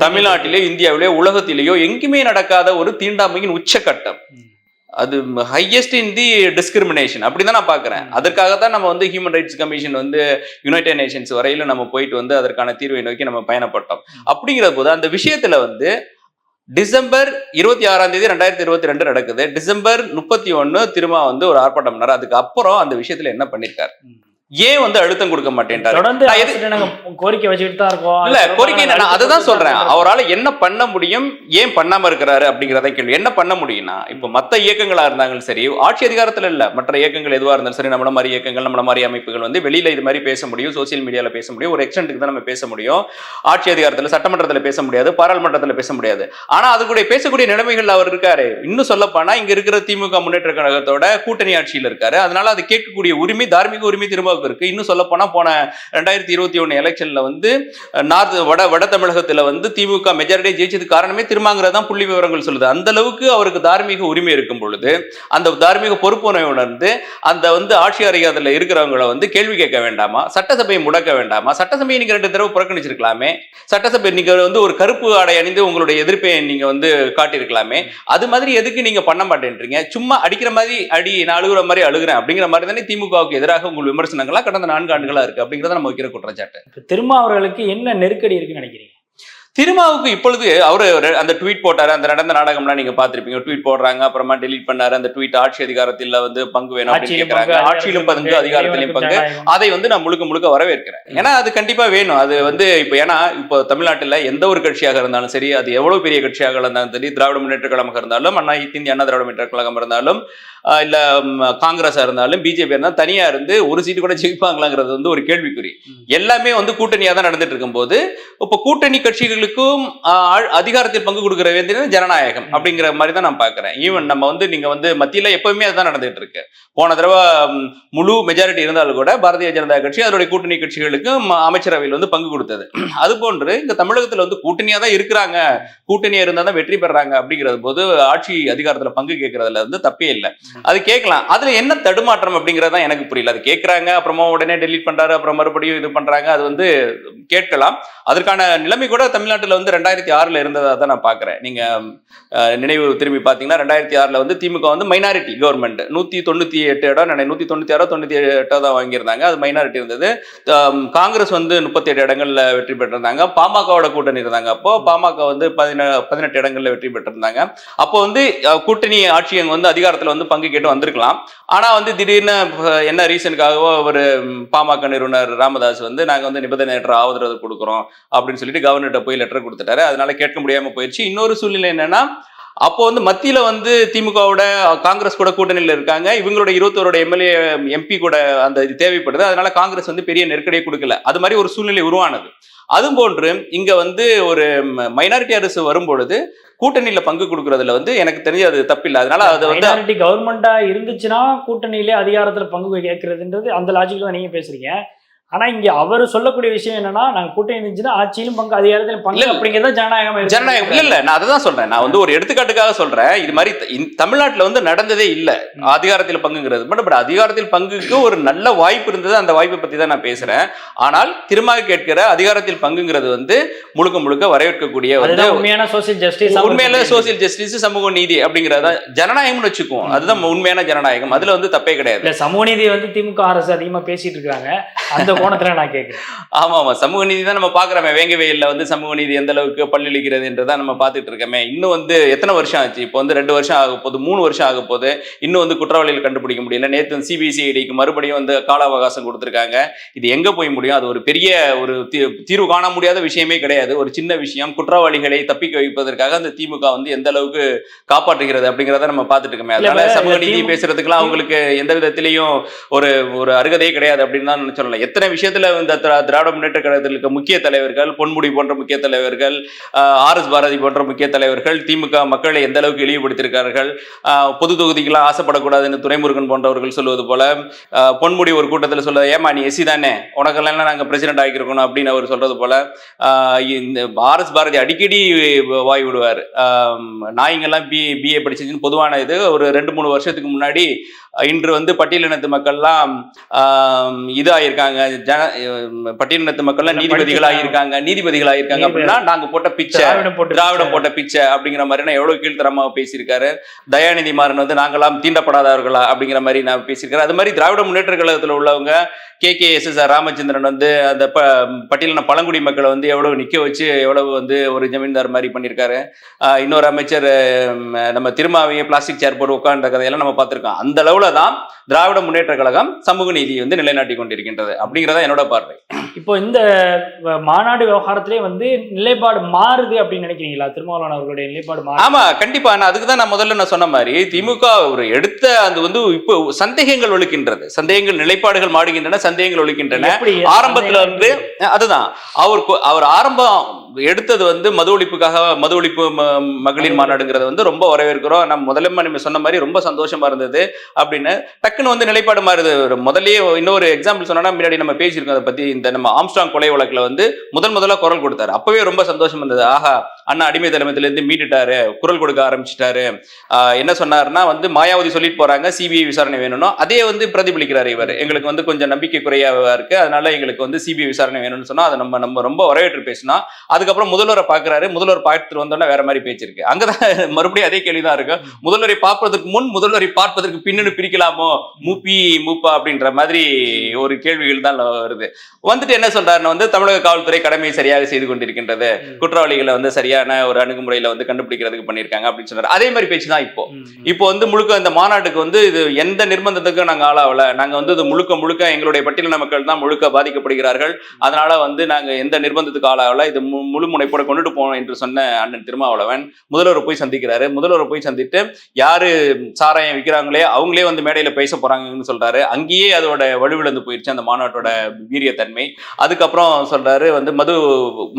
தமிழ்நாட்டிலே இந்தியாவிலே உலகத்திலேயோ எங்குமே நடக்காத ஒரு தீண்டாமையின் உச்சக்கட்டம். அது ஹையஸ்ட் இன் தி டிஸ்கிரிமினேஷன் அப்படிதான் நான் பாக்குறேன் ம். அதற்காக தான் நம்ம வந்து ஹியூமன் ரைட்ஸ் கமிஷன் வந்து யுனைடெட் நேஷன்ஸ் வரையில நம்ம போயிட்டு வந்து அதற்கான தீர்வை நோக்கி நம்ம பயணப்பட்டோம். அப்படிங்கிற போது அந்த விஷயத்துல வந்து டிசம்பர் இருபத்தி ஆறாம் தேதி ரெண்டாயிரத்தி இருபத்தி ரெண்டு நடக்குது. டிசம்பர் முப்பத்தி ஒன்னு திரும்ப வந்து ஒரு ஆர்ப்பாட்டம் பண்ணாரு அதுக்கு அப்புறம் அந்த விஷயத்துல என்ன பண்ணிருக்காரு? ம். ஏன் வந்து அழுத்தம் கொடுக்க மாட்டேன்றாரு தொடர்ந்து கோரிக்கை வச்சுக்கிட்டு தான் இருக்கோம். இல்ல கோரிக்கை நான் அதுதான் சொல்றேன். அவரால என்ன பண்ண முடியும் ஏன் பண்ணாம இருக்கிறாரு அப்படிங்கறத கேள்வி என்ன பண்ண முடியும்னா இப்ப மத்த இயக்கங்களா இருந்தாலும் சரி ஆட்சி அதிகாரத்துல இல்ல மற்ற இயக்கங்கள் எதுவா இருந்தாலும் சரி நம்மள மாதிரி இயக்கங்கள் நம்மள மாதிரி அமைப்புகள் வந்து வெளியில இது மாதிரி பேச முடியும் சோசியல் மீடியால பேச முடியும் ஒரு எக்ஸ்டென்ட்டுக்கு தான் நம்ம பேச முடியும். ஆட்சி அதிகாரத்துல சட்டமன்றத்துல பேச முடியாது பாராளுமன்றத்துல பேச முடியாது. ஆனா அது கூட பேசக்கூடிய நிலைமைகள் அவர் இருக்காரு. இன்னும் சொல்ல போனா இங்க இருக்கிற திமுக முன்னேற்ற கழகத்தோட கூட்டணி ஆட்சியில் இருக்காரு. அதனால அது கேட்கக்கூடிய உரிமை தார்மீக உரிமை திரும்பவுக்கு இருக்கு. இன்னும் சொல்ல போன ரெண்டாயிரத்தி இருபத்தி ஒன்று எலெக்ஷன்ல வந்து நார்த் வட வட தமிழகத்தில் வந்து திமுக மெஜாரிட்டி ஜெயிச்சது காரணமே திருமாங்கிறது தான் புள்ளி விவரங்கள் சொல்லுது. அந்த அளவுக்கு அவருக்கு தார்மீக உரிமை இருக்கும் பொழுது அந்த தார்மீக பொறுப்புணர்வை உணர்ந்து அந்த வந்து ஆட்சி அதிகாரத்துல இருக்கிறவங்கள வந்து கேள்வி கேட்க வேண்டாமா? சட்டசபையை முடக்க வேண்டாமா? சட்டசபையை நீங்கள் ரெண்டு தடவை புறக்கணிச்சிருக்கலாமே? சட்டசபை நீங்கள் வந்து ஒரு கருப்பு ஆடை அணிந்து உங்களுடைய எதிர்ப்பை நீங்கள் வந்து காட்டியிருக்கலாமே? அது மாதிரி எதுக்கு நீங்கள் பண்ண மாட்டேன்றீங்க? சும்மா அடிக்கிற மாதிரி அடி நான் அழுகிற மாதிரி அழுகுறேன் அப்படிங்கிற மாதிரி தானே திமுகவுக்கு எதிராக உங்கள் விமர்சனம் கடந்த நான்கு ஆண்டுகளா இருக்கு அப்படிங்கறத நம்ம வைக்கிற குற்றச்சாட்டு. திருமாவர்களுக்கு என்ன நெருக்கடி இருக்குன்னு நினைக்கிறீங்க? திருமாவுக்கு இப்பொழுது அவரு அந்த ட்வீட் போட்டாரு அந்த நடந்த நாடகம்லாம் நீங்க பாத்திருப்பீங்க ட்வீட் போடுறாங்க அப்புறமா டெலீட் பண்ணாரு அந்த ட்வீட் ஆட்சி அதிகாரத்தில் வந்து பங்கு வேணும் அப்படின்னு பங்கு, ஆட்சியிலும் பங்கு அதிகாரத்திலும் பங்கு. அதை வந்து நான் முழுக்க முழுக்க வரவேற்கிறேன். ஏன்னா அது கண்டிப்பா வேணும். அது வந்து இப்போ ஏன்னா இப்போ தமிழ்நாட்டுல எந்த ஒரு கட்சியாக இருந்தாலும் சரி அது எவ்வளவு பெரிய கட்சியாக இருந்தாலும் சரி திராவிட முன்னேற்ற கழகமாக இருந்தாலும் அண்ணா இந்திய அண்ணா திராவிட முன்னேற்ற கழகம் இருந்தாலும் இல்ல ம், காங்கிரஸா இருந்தாலும் பிஜேபி இருந்தாலும் தனியா இருந்து ஒரு சீட்டு கூட ஜெயிப்பாங்களாங்கிறது வந்து ஒரு கேள்விக்குறி. எல்லாமே வந்து கூட்டணியா தான் நடந்துட்டு இருக்கும்போது இப்போ கூட்டணி கட்சிகளுக்கும் அதிகாரத்தில் பங்கு கொடுக்கிற வேண்டியது ஜனநாயகம். அப்படிங்கிற மாதிரி தான் நான் பாக்குறேன் ஈவன் நம்ம வந்து நீங்க வந்து மத்தியில எப்பவுமே அதுதான் நடந்துட்டு இருக்கு. போன தடவை முழு மெஜாரிட்டி இருந்தாலும் கூட பாரதிய ஜனதா கட்சி அதனுடைய கூட்டணி கட்சிகளுக்கு ம- அமைச்சரவையில் வந்து பங்கு கொடுத்தது. அது போன்று இந்த தமிழகத்துல வந்து கூட்டணியா தான் இருக்கிறாங்க கூட்டணியா இருந்தா தான் வெற்றி பெறாங்க அப்படிங்கிறது போது ஆட்சி அதிகாரத்துல பங்கு கேட்கறதுல வந்து தப்பே இல்லை. அது கேட்கலாம். அதுல என்ன தடுமாற்றம் அப்படிங்கறது எனக்கு புரியல. அது கேட்கறாங்க அப்புறமா உடனே டெலீட் பண்றாரு அப்புறம் மறுபடியும் இது பண்றாங்க அது வந்து கேட்கலாம். அதற்கான நிலைமை கூட தமிழ்நாட்டுல வந்து ரெண்டாயிரத்தி ஆறுல இருந்ததா தான் நான் பாக்குறேன். நீங்க நினைவு திரும்பி பாத்தீங்கன்னா ரெண்டாயிரத்தி ஆறுல வந்து திமுக வந்து மைனாரிட்டி கவர்மெண்ட் நூத்தி தொண்ணூத்தி எட்டு இடம் நூத்தி தொண்ணூத்தி ஆறோ தொண்ணூத்தி எட்டோ தான் வாங்கியிருந்தாங்க. அது மைனாரிட்டி இருந்தது. காங்கிரஸ் வந்து முப்பத்தி எட்டு இடங்கள்ல வெற்றி பெற்றிருந்தாங்க. பாமகவோட கூட்டணி இருந்தாங்க அப்போ. பாமக வந்து பதினெட்டு இடங்கள்ல வெற்றி பெற்றிருந்தாங்க. அப்போ வந்து கூட்டணி ஆட்சி அங்க வந்து அதிகாரத்துல வந்து பங்கு கேட்டு வந்திருக்கலாம். ஆனால் வந்து திடீர்னு என்ன ரீசனுக்காகவோ ஒரு பாமக நிறுவனர் ராமதாஸ் வந்து நாங்கள் வந்து நிபந்தனையற்ற ஆதரவு கொடுக்குறோம் அப்படின்னு சொல்லிட்டு கவர்னர்கிட்ட போய் லெட்டர் கொடுத்துட்டாரு. அதனால கேட்க முடியாமல் போயிடுச்சு. இன்னொரு சூழ்நிலை என்னன்னா அப்போ வந்து மத்தியில வந்து திமுகவோட காங்கிரஸ் கூட கூட்டணியில் இருக்காங்க. இவங்களோட இருபத்தோரோட எம்எல்ஏ எம்பி கூட அந்த இது தேவைப்படுது. அதனால காங்கிரஸ் வந்து பெரிய நெருக்கடியை கொடுக்கல. அது மாதிரி ஒரு சூழ்நிலை உருவானது. அது போன்று இங்க வந்து ஒரு மைனாரிட்டி அரசு வரும்பொழுது கூட்டணியில பங்கு கொடுக்கறதுல வந்து எனக்கு தெரிஞ்சு அது தப்பில்லை. அதனால அது வந்து கவர்மெண்டா இருந்துச்சுன்னா கூட்டணியிலே அதிகாரத்துல பங்கு கேட்கறதுன்றது அந்த லாஜிக்ல தான் நீங்க பேசுறீங்க. ஆனா இங்க அவர் சொல்லக்கூடிய விஷயம் என்னன்னா நாங்க கூட்டணி இருந்துச்சுன்னா ஆட்சியிலும் பங்கு அதிகாரத்திலும் பங்கு. அப்படிங்கிறத ஜனநாயகம். ஜனநாயகம். இல்ல இல்ல. நான் அதுதான் சொல்றேன். நான் வந்து ஒரு எடுத்துக்காட்டுக்காக சொல்றேன். இது மாதிரி தமிழ்நாட்டுல வந்து நடந்ததே இல்ல. அதிகாரத்தில் பங்குங்கிறது. பட் பட் அதிகாரத்தில் பங்குக்கு ஒரு நல்ல வாய்ப்பு இருந்தது. அந்த வாய்ப்பை பத்தி தான் நான் பேசுறேன். ஆனால் திரும்ப கேட்கிற அதிகாரத்தில் பங்குங்கிறது வந்து முழுக்க முழுக்க வரவேற்கக்கூடிய வந்து உண்மையான சோசியல் ஜஸ்டிஸ் உண்மையில சோசியல் ஜஸ்டிஸ் சமூக நீதி அப்படிங்கறத ஜனநாயகம்னு வச்சுக்குவோம். அதுதான் உண்மையான ஜனநாயகம். அதுல வந்து தப்பே கிடையாது. சமூக நீதி வந்து திமுக அரசு அதிகமா பேசிட்டு இருக்காங்க. அந்த கோணத்துல நான் கேட்கிறேன் ஆமா ஆமா. சமூக நீதி தான் நம்ம பாக்குறோமே. வேங்க வெயில்ல வந்து சமூக நீதி எந்த அளவுக்கு பல்லிழிக்கிறது என்றுதான் நம்ம பார்த்துட்டு இருக்கோமே. இன்னும் வந்து எத்தனை வருஷம் ஆச்சு? இப்போ வந்து ரெண்டு வருஷம் ஆக போகுது மூணு வருஷம் ஆக போகுது. இன்னும் வந்து குற்றவாளிகள் கண்டுபிடிக்க முடியல. நேற்று சிபிசிஐடிக்கு மறுபடியும் வந்து கால அவகாசம் கொடுத்துருக்காங்க. இது எங்க போய் முடியும்? அது ஒரு பெரிய ஒரு தீர்வு காண முடியாத விஷயமே கிடையாது. ஒரு சின்ன விஷயம். குற்றவாளிகளை தப்பிக்க வைப்பதற்காக அந்த திமுக வந்து எந்த அளவுக்கு காப்பாற்றுகிறது அப்படிங்கிறத நம்ம பார்த்துட்டு இருக்கோமே. அதனால சமூக நீதி பேசுறதுக்குலாம் அவங்களுக்கு எந்த விதத்திலையும் ஒரு ஒரு அருகதையே கிடையாது அப்படின்னு தான் சொல்லலாம் எத்தனை விஷயத்துல இந்த திராவிட முன்னேற்ற கழகத்தில் இருக்க முக்கிய தலைவர்கள் பொன்முடி போன்ற முக்கிய தலைவர்கள் ஆர் எஸ் பாரதி போன்ற முக்கிய தலைவர்கள் திமுக மக்களை எந்த அளவுக்கு இழிவுபடுத்தியிருக்கார்கள் பொது தொகுதிக்கெல்லாம் ஆசைப்படக்கூடாதுன்னு துரைமுருகன் போன்றவர்கள் சொல்வது போல பொன்முடி ஒரு கூட்டத்தில் சொல்ல ஏமா நீ எஸ்சி தானே? உனக்கெல்லாம் நாங்கள் பிரசிடென்ட் ஆகியிருக்கணும் அப்படின்னு அவர் சொல்றது போல இந்த ஆர் எஸ் பாரதி அடிக்கடி வாய் விடுவார். நாய்ங்கெல்லாம் பி பிஏ படிச்சிச்சுன்னு பொதுவான இது ஒரு ரெண்டு மூணு வருஷத்துக்கு முன்னாடி இன்று வந்து பட்டியலினத்து மக்கள்லாம் இதாகிருக்காங்க இது ஆயிருக்காங்க ஜன பட்டியலினத்து மக்கள்லாம் நீதிபதிகள் ஆகியிருக்காங்க நீதிபதிகள் ஆகியிருக்காங்க அப்படின்னா நாங்க போட்ட பிச்சை திராவிடம் போட்டு பிச்சை. அப்படிங்கிற மாதிரி எவ்வளவு கீழ்த்தரமா பேசியிருக்காரு. தயாநிதி மாறன் வந்து நாங்களாம் தீண்டப்படாதவர்களா அப்படிங்கிற மாதிரி நான் பேசியிருக்காரு. அது மாதிரி திராவிட முன்னேற்ற கழகத்துல உள்ளவங்க K K S S R Ramachandran வந்து அந்த ப பட்டியலின பழங்குடி மக்களை வந்து எவ்வளவு நிக்க வச்சு எவ்வளவு வந்து ஒரு ஜமீன்தார் மாதிரி பண்ணியிருக்காரு. இன்னொரு அமைச்சர் நம்ம திருமாவையே பிளாஸ்டிக் சேர் போட்டு உட்கார்ந்த கதையெல்லாம் நம்ம பார்த்திருக்கோம். அந்த அளவுல தான் திராவிட முன்னேற்ற கழகம் சமூக நீதியை வந்து நிலைநாட்டி கொண்டிருக்கின்றது அப்படிங்கிறதா என்னோட பார்வை. இப்போ இந்த மாநாடு விவகாரத்திலே வந்து நிலைப்பாடு மாறுது அப்படின்னு நினைக்கிறீங்களா? திருமாவளவன் அவர்களுடைய நிலைப்பாடு மாறு ஆமா கண்டிப்பா. நான் அதுக்கு தான் நான் முதல்ல நான் சொன்ன மாதிரி திமுக ஒரு எடுத்த அந்த வந்து இப்போ சந்தேகங்கள் ஒழிக்கின்றது. சந்தேகங்கள் நிலைப்பாடுகள் மாறுகின்றன சந்தேகங்கள் ஒழிக்கின்றன ஆரம்பத்துல இருந்து அதுதான். அவர் அவர் ஆரம்பம் எடுத்தது வந்து மது ஒழிப்புக்காக மது ஒழிப்பு மகளிர் மாநாடுங்கிறது வந்து ரொம்ப வரவேற்கிறோம். நம்ம முதல்ல சொன்ன மாதிரி ரொம்ப சந்தோஷமா இருந்தது அப்படின்னு டக்குன்னு வந்து நிலைப்பாடு மாறுது. ஒரு முதல்லயே இன்னொரு எக்ஸாம்பிள் சொன்னா முன்னாடி நம்ம பேசியிருக்கோம் அதை பத்தி. இந்த நம்ம ஆம்ஸ்டாங் கொலை வழக்குல வந்து முதல் முதல்ல குரல் கொடுத்தாரு. அப்பவே ரொம்ப சந்தோஷம் இருந்தது. ஆஹா அண்ணா அடிமை தலைமையில இருந்து மீட்டுட்டாரு குரல் கொடுக்க ஆரம்பிச்சிட்டாரு. என்ன சொன்னாருன்னா வந்து மாயாவதி சொல்லிட்டு போறாங்க சிபிஐ விசாரணை வேணும்னு. அதே வந்து பிரதிபலிக்கிறாரு இவர். எங்களுக்கு வந்து கொஞ்சம் நம்பிக்கை குறையாவா இருக்கு. அதனால எங்களுக்கு வந்து சிபிஐ விசாரணை வேணும்னு சொன்னா அதை நம்ம நம்ம ரொம்ப வரவேற்று பேசினா அதுக்கப்புறம் முதல்வரை பாக்குறாரு. முதல்வர் பார்த்துட்டு வந்தோன்னா வேற மாதிரி பேச்சு இருக்கு. அங்கதான் மறுபடியும் அதே கேள்விதான் இருக்கு. முதல்வரை பார்ப்பதற்கு முன் முதல்வரை பார்ப்பதற்கு பின்னணி பிரிக்கலாமோ? மூப்பி மூப்பா அப்படின்ற மாதிரி ஒரு கேள்விகள் தான் வருது. வந்துட்டு என்ன சொல்றாருன்னு வந்து தமிழக காவல்துறை கடமையை சரியாக செய்து கொண்டிருக்கின்றது. குற்றவாளிகளை வந்து சரியான ஒரு அணுகுமுறையில வந்து கண்டுபிடிக்கிறதுக்கு பண்ணியிருக்காங்க அப்படின்னு சொன்னாரு. அதே மாதிரி பேச்சு தான் இப்போ. இப்போ வந்து முழுக்க இந்த மாநாட்டுக்கு வந்து இது எந்த நிர்பந்தத்துக்கும் நாங்க ஆளாகல நாங்க வந்து இது முழுக்க முழுக்க எங்களுடைய பட்டியலின மக்கள் தான் முழுக்க பாதிக்கப்படுகிறார்கள். அதனால வந்து நாங்க எந்த நிர்பந்தத்துக்கு ஆளாகல. இது முழு முனைப்போட கொண்டுட்டு போனோம் என்று சொன்ன அண்ணன் திருமாவளவன் முதல்வரை போய் சந்திக்கிறாரு. முதல்வரை போய் சந்தித்து யாரு சாராயம் விற்கிறாங்களே அவங்களே வந்து மேடையில பேச போறாங்கன்னு சொல்றாரு. அங்கேயே அதோட வலுவிழந்து போயிருச்சு அந்த மாநாட்டோட வீரியத்தன்மை. அதுக்கப்புறம் சொல்றாரு வந்து மது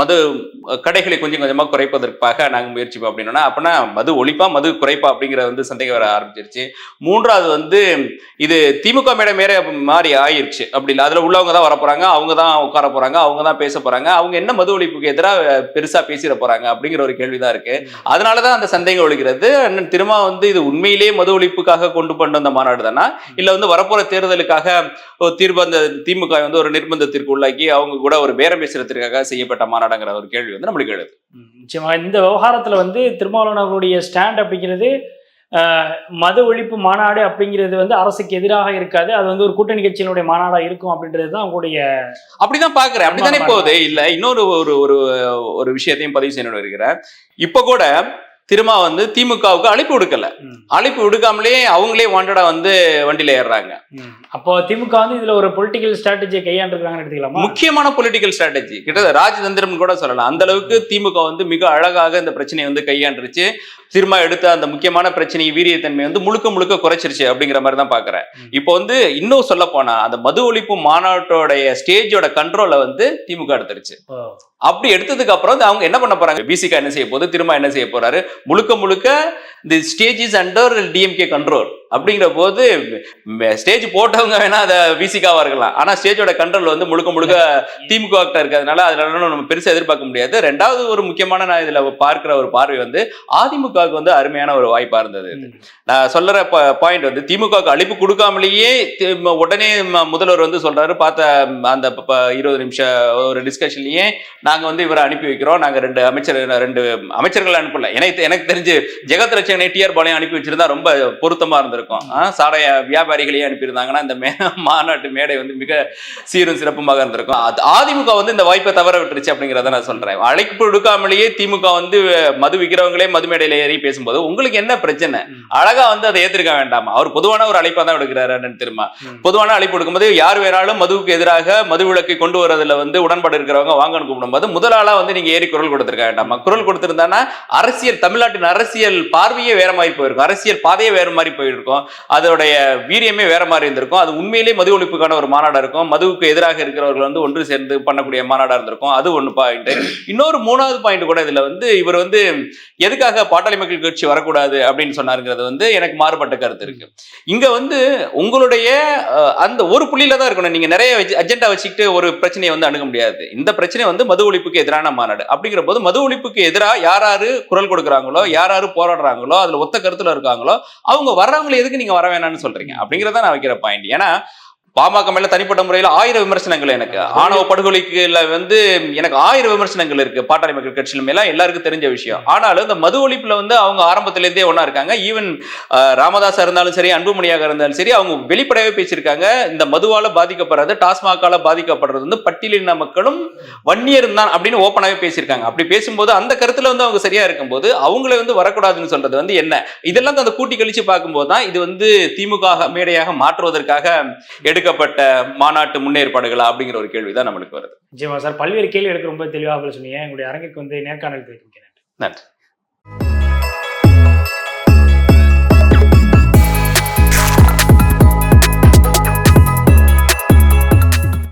மது கடைகளை கொஞ்சம் கொஞ்சமா குறைப்பதற்காக நாங்க முயற்சிப்போம் அப்படின்னா அப்படின்னா மது ஒழிப்பா மது குறைப்பா அப்படிங்கிற வந்து சந்தேகம் வர ஆரம்பிச்சிருச்சு. மூன்றாவது வந்து இது திமுக மேடை மேல மாறி ஆயிருச்சு. அப்படி இல்லை அதுல உள்ளவங்க தான் வர போறாங்க அவங்க தான் உட்கார போறாங்க அவங்க தான் பேச போறாங்க அவங்க என்ன மது ஒழிப்புக்கு எதிராக பெருசா பேசிட போறாங்க அப்படிங்கிற ஒரு கேள்விதான் இருக்கு. அதனாலதான் அந்த சந்தேகம் ஒழிக்கிறது. அண்ணன் திரும்ப வந்து இது உண்மையிலேயே மது ஒழிப்புக்காக கொண்டு பண்ண அந்த மாநாடு தானா? இல்ல வந்து வரப்போற தேர்தலுக்காக ஒரு தீர்ப்பந்த திமுக வந்து ஒரு நிர்பந்தத்திற்கு உள்ளாக்கி அவங்க கூட ஒரு பேரம் பேசுறதுக்காக செய்யப்பட்ட மாநாடுங்கிற ஒரு கேள்வி வந்து நம்மளுக்கு எழுது. ம், நிச்சயமா இந்த விவகாரத்துல வந்து திருமாவளவன் அவர்களுடைய ஸ்டாண்ட் அப்படிங்கிறது மது ஒழிப்பு மாநாடு அப்படிங்கிறது வந்து அரசுக்கு எதிராக இருக்காது. அது வந்து ஒரு கூட்டணி கட்சியினுடைய மாநாடா இருக்கும் அப்படின்றது தான் உங்களுடைய அப்படிதான் பாக்குறேன் அப்படித்தானே. போகுது. இல்ல இன்னொரு ஒரு ஒரு ஒரு விஷயத்தையும் பதிவு செய்யணும் இருக்கிறேன் இப்ப கூட திரும்ப வந்து திமுகவுக்கு அழைப்பு விடுக்கல அழைப்பு விடுக்காமலே அவங்களே வாண்டடா வந்து வண்டியில ஏறுறாங்க. அப்போ திமுக வந்து இதுல ஒரு பொலிட்டிக்கல் ஸ்ட்ராட்டஜியை கையாண்டிருக்காங்கன்னு எடுத்துக்கலாமா? முக்கியமான பொலிட்டிக்கல் ஸ்ட்ராட்டஜி கிட்டத்தட்ட ராஜதந்திரம் கூட சொல்லலாம். அந்த அளவுக்கு திமுக வந்து மிக அழகாக இந்த பிரச்சனையை வந்து கையாண்டுருச்சு. திரும்ப எடுத்த அந்த முக்கியமான பிரச்சனை வீரியத்தன்மை வந்து முழுக்க முழுக்க குறைச்சிருச்சு அப்படிங்கிற மாதிரி தான் பாக்குறேன். இப்போ வந்து இன்னும் சொல்ல போனா அந்த மது ஒழிப்பு மாநாட்டோடைய ஸ்டேஜோட கண்ட்ரோலை வந்து திமுக எடுத்துருச்சு. அப்படி எடுத்ததுக்கு அப்புறம் அவங்க என்ன பண்ண போறாங்க? பிசிகா என்ன செய்ய போகுது? திரும்ப என்ன செய்ய போறாரு? முழுக்க முழுக்க the stage is under DMK control அப்படிங்கிற போது ஸ்டேஜ் போட்டவங்க வேணா அதை பிசிகாவா இருக்கலாம் ஆனா ஸ்டேஜோட கண்ட்ரோல் வந்து முழுக்க முழுக்க திமுக இருக்கிறதுனால அதனால நம்ம பெருசா எதிர்பார்க்க முடியாது. ரெண்டாவது ஒரு முக்கியமான நான் இதுல பார்க்கிற ஒரு பார்வை வந்து அதிமுகவுக்கு வந்து அருமையான ஒரு வாய்ப்பா இருந்தது. நான் சொல்ற பாயிண்ட் வந்து திமுகவுக்கு அழைப்பு கொடுக்காமலேயே உடனே முதல்வர் வந்து சொல்றாரு பார்த்த அந்த இருபது நிமிஷம் ஒரு டிஸ்கஷன்லயே நாங்க வந்து இவரை அனுப்பி வைக்கிறோம். நாங்க ரெண்டு அமைச்சர் ரெண்டு அமைச்சர்கள் அனுப்பல. எனக்கு எனக்கு தெரிஞ்சு ஜெகத் லட்சணை டிஆர் பாளையம் அனுப்பி வச்சிருந்தா ரொம்ப பொருத்தமா இருந்திருக்கும் ஆ, சாடைய வியாபாரிகளையே அனுப்பியிருந்தாங்கன்னா இந்த மே மாநாட்டு மேடை வந்து மிக சீரும் சிறப்புமாக இருந்திருக்கும். அது அதிமுக வந்து இந்த வாய்ப்பை தவற விட்டுருச்சு அப்படிங்கிறத நான் சொல்றேன். அழைப்பு கொடுக்காமலேயே திமுக வந்து மது விற்கிறவங்களே மது மேடையில ஏறி பேசும்போது உங்களுக்கு என்ன பிரச்சனை. அழகா வந்து அதை ஏத்திருக்க வேண்டாமா? அவர் பொதுவான ஒரு அழைப்பா தான் எடுக்கிறாரு அண்ணன் திரும்ப. பொதுவான அழைப்பு கொடுக்கும்போது யார் வேணாலும் மதுவுக்கு எதிராக மது விலக்கை கொண்டு வரதுல வந்து உடன்பாடு இருக்கிறவங்க வாங்கன்னு கூப்பிடும்போது முதலாளா வந்து நீங்க ஏறி குரல் கொடுத்திருக்க வேண்டாமா? குரல் கொடுத்திருந்தானா அரசியல் தமிழ்நாட்டின் அரசியல் பார்வையே வேற மாதிரி போயிருக்கும். அரசியல் பாதையே வேற மாதிரி போயிருக்கும். அதோடைய வீரியமே வேற மாதிரி இருந்திருக்கும். அது உண்மையிலேயே மது ஒழிப்புக்கான ஒரு மாநாடா இருக்கும். மதுவுக்கு எதிராக இருக்கிறவர்கள் வந்து ஒன்று சேர்ந்து பண்ணக்கூடிய மாநாடா இருந்திருக்கும். அது ஒன்று பாயிண்ட் இன்னொரு மூணாவது பாயிண்ட் கூட இதுல வந்து இவர் வந்து எதுக்காக பாட்டாளி மக்கள் கட்சி வரக்கூடாது அப்படின்னு சொன்னாருங்கிறது வந்து எனக்கு மாறுபட்ட கருத்து இருக்கு. இங்க வந்து உங்களுடைய அந்த ஒரு புள்ளியில தான் இருக்கணும். நீங்க நிறைய அஜெண்டா வச்சுக்கிட்டு ஒரு பிரச்சனையை வந்து அணுக முடியாது. இந்த பிரச்சனை வந்து மது ஒழிப்புக்கு எதிரான மாநாடு. அப்படிங்கிற போது மது ஒழிப்புக்கு எதிராக யாராரு குரல் கொடுக்குறாங்களோ யாராரு போராடுறாங்களோ அதுல ஒத்த கருத்துல இருக்காங்களோ அவங்க வர்றவங்களை எதுக்கு நீங்க வர வேணாம்னு சொல்றீங்க? அப்படிங்கறத நான் வைக்கிற பாயிண்ட் ஏன்னா பாமக மேல தனிப்பட்ட முறையில் ஆயிரம் விமர்சனங்கள் எனக்கு. ஆணவ படுகொலைக்குல வந்து எனக்கு ஆயிரம் விமர்சனங்கள் இருக்கு. பாட்டாளி மக்கள் கட்சியில மேல எல்லாருக்கும் தெரிஞ்ச விஷயம். ஆனாலும் இந்த மது ஒழிப்புல வந்து அவங்க ஆரம்பத்துல இருந்தே ஒண்ணா இருக்காங்க. ஈவன் ராமதாஸா இருந்தாலும் சரி அன்புமணியாக இருந்தாலும் சரி அவங்க வெளிப்படையாவே பேசியிருக்காங்க. இந்த மதுவால பாதிக்கப்படுறது டாஸ்மாகால பாதிக்கப்படுறது வந்து பட்டியலின மக்களும் வன்னியரும் தான் அப்படின்னு ஓப்பனாவே பேசியிருக்காங்க. அப்படி பேசும்போது அந்த கருத்துல வந்து அவங்க சரியா இருக்கும்போது அவங்கள வந்து வரக்கூடாதுன்னு சொல்றது வந்து என்ன? இதெல்லாம் அந்த கூட்டி கழிச்சு பார்க்கும்போது தான் இது வந்து திமுக மேடையாக மாற்றுவதற்காக எடுக்கப்பட்ட மாநாட்டு முன்னேற்பாடுகளா அப்படிங்கிற ஒரு கேள்விதான் நம்மளுக்கு வருது. நிச்சயமா சார். பல்வேறு கேள்வி எடுக்க ரொம்ப தெளிவாக சொன்னீங்க. எங்களுடைய அரங்குக்கு வந்து நேர்காணல் நன்றி.